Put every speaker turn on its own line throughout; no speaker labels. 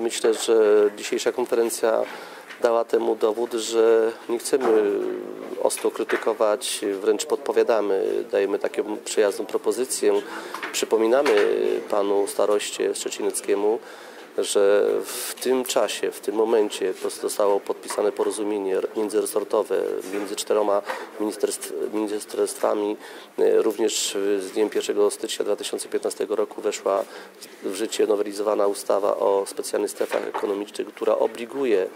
Myślę, że dzisiejsza konferencja dała temu dowód, że nie chcemy ostro krytykować, wręcz podpowiadamy, dajemy taką przyjazną propozycję. Przypominamy panu staroście Szczecineckiemu, że w tym czasie, w tym momencie zostało podpisane porozumienie międzyresortowe między czteroma ministerstw, ministerstwami. Również z dniem 1 stycznia 2015 roku weszła w życie nowelizowana ustawa o specjalnych strefach ekonomicznych, która obliguje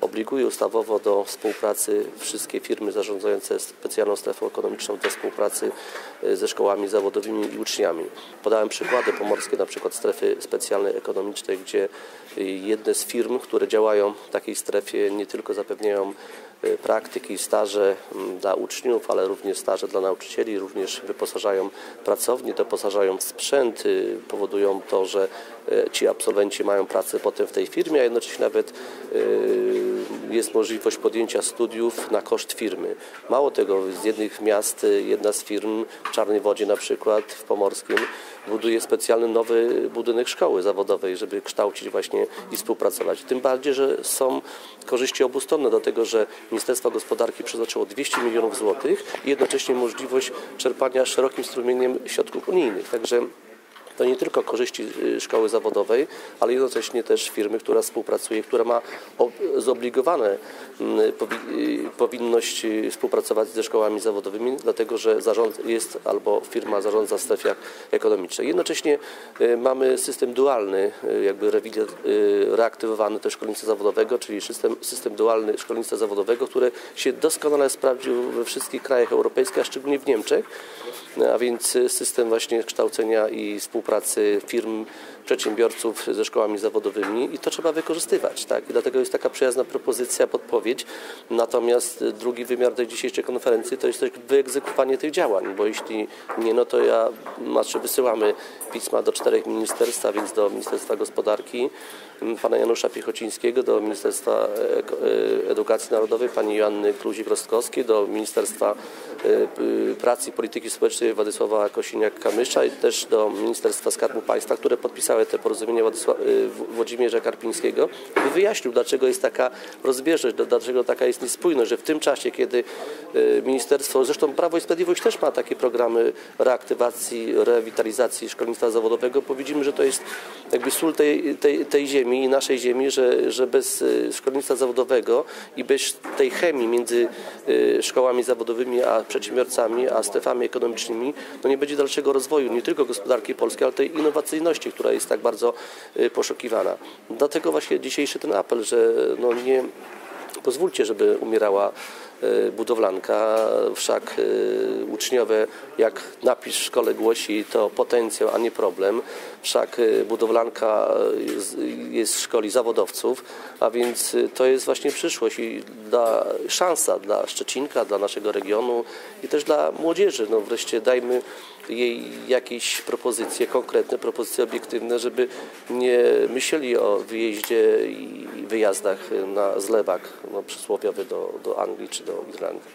obliguje ustawowo do współpracy wszystkie firmy zarządzające specjalną strefą ekonomiczną do współpracy e, ze szkołami zawodowymi i uczniami. Podałem przykłady pomorskie, na przykład strefy specjalnej ekonomicznej, gdzie e, jedne z firm, które działają w takiej strefie nie tylko zapewniają e, praktyki, staże dla uczniów, ale również staże dla nauczycieli, również wyposażają pracownie, doposażają w sprzęt, powodują to, że ci absolwenci mają pracę potem w tej firmie, a jednocześnie nawet jest możliwość podjęcia studiów na koszt firmy. Mało tego, z jednych miast, jedna z firm w Czarnej Wodzie na przykład, w Pomorskim, buduje specjalny nowy budynek szkoły zawodowej, żeby kształcić właśnie i współpracować. Tym bardziej, że są korzyści obustronne do tego, że Ministerstwo Gospodarki przeznaczyło 200 milionów złotych i jednocześnie możliwość czerpania szerokim strumieniem środków unijnych. Także to nie tylko korzyści y, szkoły zawodowej, ale jednocześnie też firmy, która współpracuje, która ma zobligowane mm, y, powinność y, współpracować ze szkołami zawodowymi, dlatego że zarząd jest albo firma zarządza w strefach ekonomicznej. Jednocześnie mamy system dualny, jakby reaktywowany też szkolnictwa zawodowego, czyli system, system dualny szkolnictwa zawodowego, które się doskonale sprawdził we wszystkich krajach europejskich, a szczególnie w Niemczech, a więc system właśnie kształcenia i współpracy współpracy firm, przedsiębiorców ze szkołami zawodowymi i to trzeba wykorzystywać. Tak? I dlatego jest taka przyjazna propozycja, podpowiedź. Natomiast drugi wymiar tej dzisiejszej konferencji to jest też wyegzekwowanie tych działań, bo jeśli nie, no to ja, znaczy wysyłamy pisma do czterech ministerstw, a więc do Ministerstwa Gospodarki, pana Janusza Piechocińskiego, do Ministerstwa Edukacji Narodowej, pani Joanny Kluzik-Rostkowskiej, do Ministerstwa Pracy i Polityki Społecznej Władysława Kosiniak-Kamysza i też do Ministerstwa Skarbu Państwa, które podpisały te porozumienia Włodzimierza Karpińskiego, by wyjaśnił, dlaczego jest taka rozbieżność, dlaczego taka jest niespójność, że w tym czasie, kiedy ministerstwo, zresztą Prawo i Sprawiedliwość też ma takie programy reaktywacji, rewitalizacji szkolnictwa zawodowego, bo widzimy, że to jest jakby sól tej, tej, tej ziemi i naszej ziemi, że, że bez szkolnictwa zawodowego i bez tej chemii między szkołami zawodowymi a przedsiębiorcami, a strefami ekonomicznymi, no nie będzie dalszego rozwoju, nie tylko gospodarki polskiej, tej innowacyjności, która jest tak bardzo y, poszukiwana. Dlatego właśnie dzisiejszy ten apel, że no nie pozwólcie, żeby umierała budowlanka, wszak y, uczniowie, jak napis w szkole głosi, to potencjał, a nie problem. Wszak budowlanka jest, w szkoli zawodowców, a więc to jest właśnie przyszłość i da, szansa dla Szczecinka, dla naszego regionu i też dla młodzieży. No wreszcie dajmy jej jakieś propozycje, konkretne propozycje obiektywne, żeby nie myśleli o wyjeździe wyjazdach na zlewak no, przysłowiowy do, do Anglii czy do Irlandii.